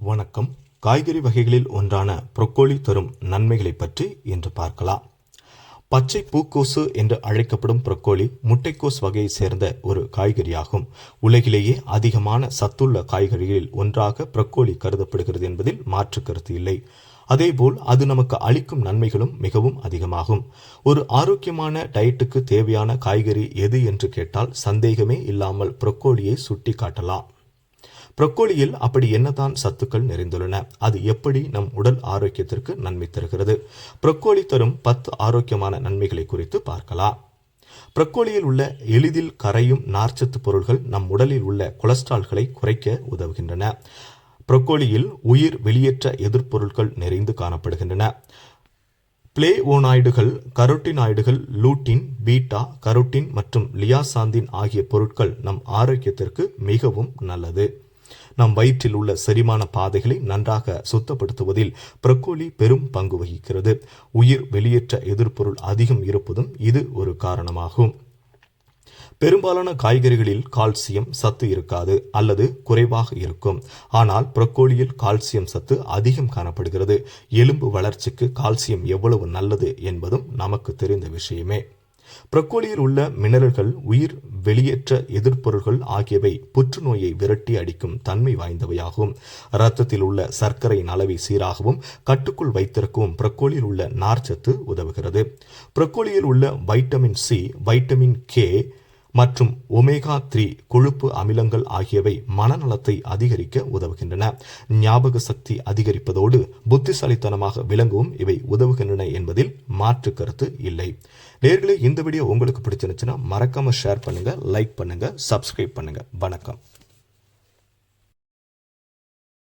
வணக்கம். காய்கறி வகைகளில் ஒன்றான புரொக்கோலி தரும் நன்மைகளை பற்றி இன்று பார்க்கலாம். பச்சை பூக்கோசு என்று அழைக்கப்படும் புரொக்கோலி முட்டைக்கோஸ் வகையை சேர்ந்த ஒரு காய்கறியாகும். உலகிலேயே அதிகமான சத்துள்ள காய்கறிகளில் ஒன்றாக புரொக்கோலி கருதப்படுகிறது என்பதில் மாற்று கருத்து இல்லை. அதேபோல் அது நமக்கு அளிக்கும் நன்மைகளும் மிகவும் அதிகமாகும். ஒரு ஆரோக்கியமான டயட்டுக்கு தேவையான காய்கறி எது என்று கேட்டால் சந்தேகமே இல்லாமல் புரொக்கோலியை சுட்டி காட்டலாம் ப்ரொக்கோலியில் அப்படி என்னதான் சத்துக்கள் நிறைந்துள்ளன அது எப்படி நம் உடல் ஆரோக்கியத்திற்கு நன்மை தருகிறது? ப்ரொக்கோலி தரும் பத்து ஆரோக்கியமான நன்மைகளை குறித்து பார்க்கலாம். ப்ரக்கோலியில் உள்ள எளிதில் கரையும் நார்ச்சத்து பொருள்கள் நம் உடலில் உள்ள கொலஸ்ட்ரால்களை குறைக்க உதவுகின்றன. ப்ரொக்கோலியில் உயிர் வெளியேற்ற எதிர்ப்பொருட்கள் நிறைந்து காணப்படுகின்றன. பிளேவோனாய்டுகள் கரோட்டினாய்டுகள் லூட்டின் பீட்டா கரோட்டின் மற்றும் லியாசாந்தின் ஆகிய பொருட்கள் நம் ஆரோக்கியத்திற்கு மிகவும் நல்லது. நம் வயிற்றில் உள்ள செரிமான பாதைகளை நன்றாக சுத்தப்படுத்துவதில் பிரக்கோலி பெரும் பங்கு வகிக்கிறது. உயிர் வெளியேற்ற எதிர்ப்பொருள் அதிகம் இருப்பதும் இது ஒரு காரணமாகும். பெரும்பாலான காய்கறிகளில் கால்சியம் சத்து இருக்காது அல்லது குறைவாக இருக்கும். ஆனால் புரக்கோலியில் கால்சியம் சத்து அதிகம் காணப்படுகிறது. எலும்பு வளர்ச்சிக்கு கால்சியம் எவ்வளவு நல்லது என்பதும் நமக்கு தெரிந்த விஷயமே. புரக்கோலியில் உள்ள மினரல்கள் உயிர் வெளியேற்ற எதிர்ப்பொருள்கள் ஆகியவை புற்றுநோயை விரட்டி அடிக்கும் தன்மை வாய்ந்தவையாகும். இரத்தத்தில் உள்ள சர்க்கரையின் அளவை சீராகவும் கட்டுக்குள் வைத்திருக்கவும் புரக்கோலியில் உள்ள நார்ச்சத்து உதவுகிறது. புரக்கோலியில் உள்ள வைட்டமின் சி வைட்டமின் கே மற்றும் ஒமேகா த்ரீ கொழுப்பு அமிலங்கள் ஆகியவை மனநலத்தை அதிகரிக்க உதவுகின்றன. ஞாபக சக்தி அதிகரிப்பதோடு புத்திசாலித்தனமாக விளங்கவும் இவை உதவுகின்றன என்பதில் மாற்று கருத்து இல்லை. நேர்களே இந்த வீடியோ உங்களுக்கு பிடிச்சிருந்துச்சுன்னா மறக்காம ஷேர் பண்ணுங்க லைக் பண்ணுங்க சப்ஸ்கிரைப் பண்ணுங்க. வணக்கம்.